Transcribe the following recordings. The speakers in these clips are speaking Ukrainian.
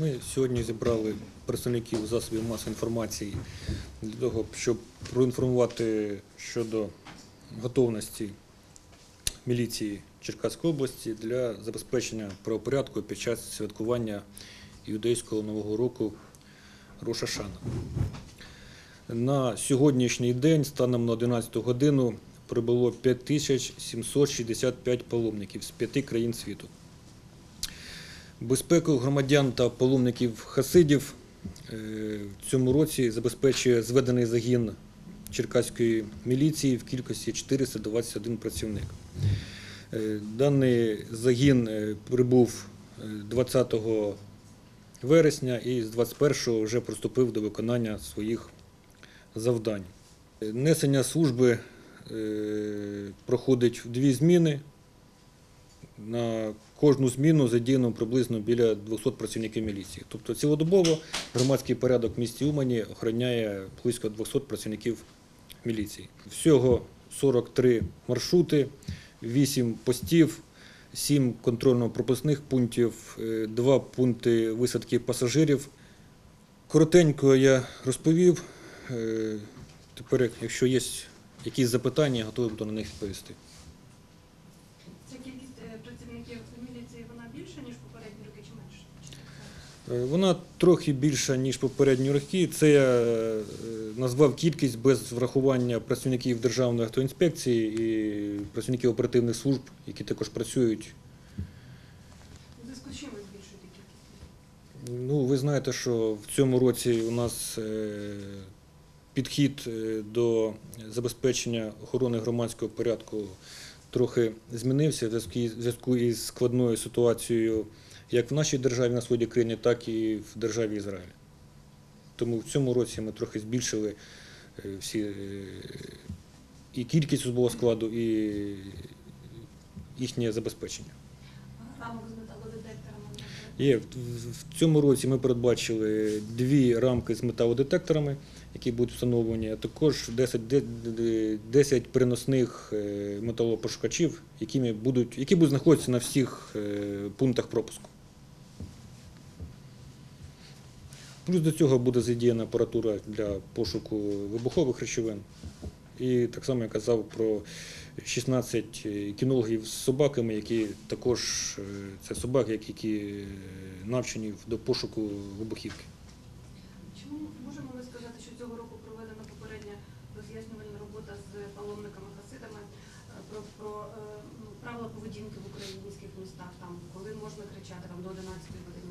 Ми сьогодні зібрали представників засобів масової інформації для того, щоб проінформувати щодо готовності міліції Черкаської області для забезпечення правопорядку під час святкування юдейського нового року Роша Шана. На сьогоднішній день, станом на 11 годину, прибуло 5765 паломників з п'яти країн світу. Безпеку громадян та паломників хасидів е, в цьому році забезпечує зведений загін черкаської міліції в кількості 421 працівник. Е, Даний загін е, прибув е, 20 вересня і з 21-го вже приступив до виконання своїх завдань. Несення служби проходить в дві зміни. На кожну зміну задіяно приблизно біля 200 працівників міліції. Тобто цілодобово громадський порядок в місті Умані охороняє близько 200 працівників міліції. Всього 43 маршрути, 8 постів, 7 контрольно-пропускних пунктів, 2 пункти висадки пасажирів. Коротенько я розповів. Е, Тепер, якщо є якісь запитання, готовий буду на них відповісти. Ця кількість е, працівників міліції вона більша, ніж попередні роки, чи менше? Чи так само? Е, Вона трохи більша, ніж попередні роки. Це я е, назвав кількість без врахування працівників Державної автоінспекції і працівників оперативних служб, які також працюють. Зв'язку з чим ви збільшуєте кількість? Ну, ви знаєте, що в цьому році у нас е, підхід е, до забезпечення охорони громадського порядку трохи змінився в зв'язку- із складною ситуацією як в нашій державі на сході країни, так і в державі Ізраїль. Тому в цьому році ми трохи збільшили е, всі е, і кількість особового складу, і їхнє забезпечення. Рамок з? Є в- цьому році ми передбачили дві рамки з металодетекторами, які будуть встановлені, а також 10, де- де- 10 переносних е, металопошукачів, якими будуть, які будуть знаходитися на всіх е, пунктах пропуску. Плюс до цього буде задіяна апаратура для пошуку вибухових речовин. І так само я казав про 16 кінологів з собаками, які також е, це собаки, які- е, навчені до пошуку вибухівки. Чому можемо ми сказати, що цього року проведена попередня роз'яснювальна робота з паломниками-хасидами е, про, про е, ну, правила поведінки в українських містах, там, коли можна кричати там, до 11 години,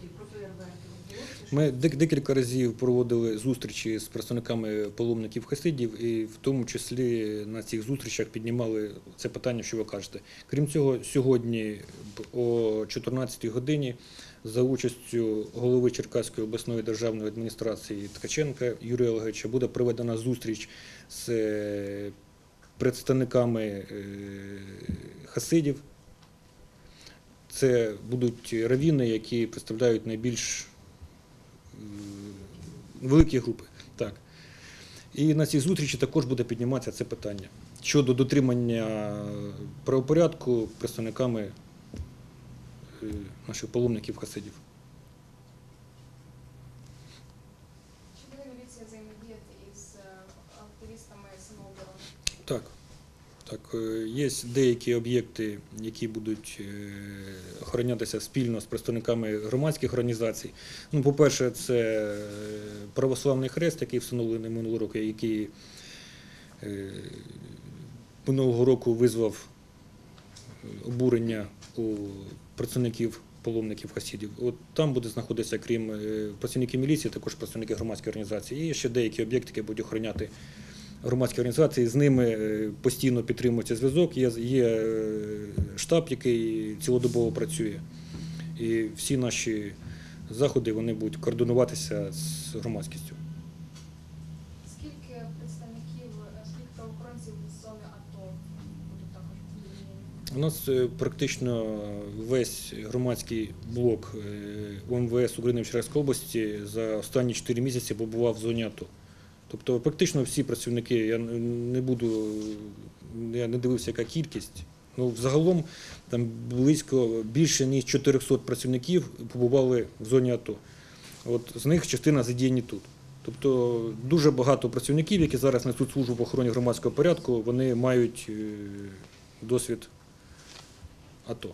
до 23 про фейерверки? Було чи що? Ми декілька разів проводили зустрічі з представниками паломників хасидів, і в тому числі на цих зустрічах піднімали це питання, що ви кажете. Крім цього, сьогодні о 14-й годині за участю голови Черкаської обласної державної адміністрації Ткаченка Юрія Олеговича буде проведена зустріч з е, представниками е, хасидів. Це будуть равіни, які представляють найбільш великі групи. Так. І на цій зустрічі також буде підніматися це питання щодо дотримання правопорядку представниками е, наших паломників хасидів. Чи буде міліція взаємодіяти із е, активістами самооборони? Так. Так, е, є деякі об'єкти, які будуть е, охоронятися спільно з представниками громадських організацій. Ну, по-перше, це е, православний хрест, який встановлений минулого року, який минулого року визвав обурення у працівників паломників хасідів. От там буде знаходитися, крім працівників міліції, також працівники громадської організації. І ще деякі об'єкти, які будуть охороняти громадські організації, з ними е, постійно підтримується зв'язок. Є, є е, штаб, який цілодобово працює. І всі наші заходи вони будуть координуватися з громадськістю. Скільки представників, е, скільки правоохоронців з зони АТО будуть також? У нас практично весь громадський блок УМВС України в Черкаській області за останні 4 місяці побував в зоні АТО. Тобто практично всі працівники, я не буду, я не дивився, яка кількість, Ну, взагалом там близько більше ніж 400 працівників побували в зоні АТО. От з них частина задіяні тут. Тобто дуже багато працівників, які зараз несуть службу в охороні громадського порядку, вони мають е, досвід АТО.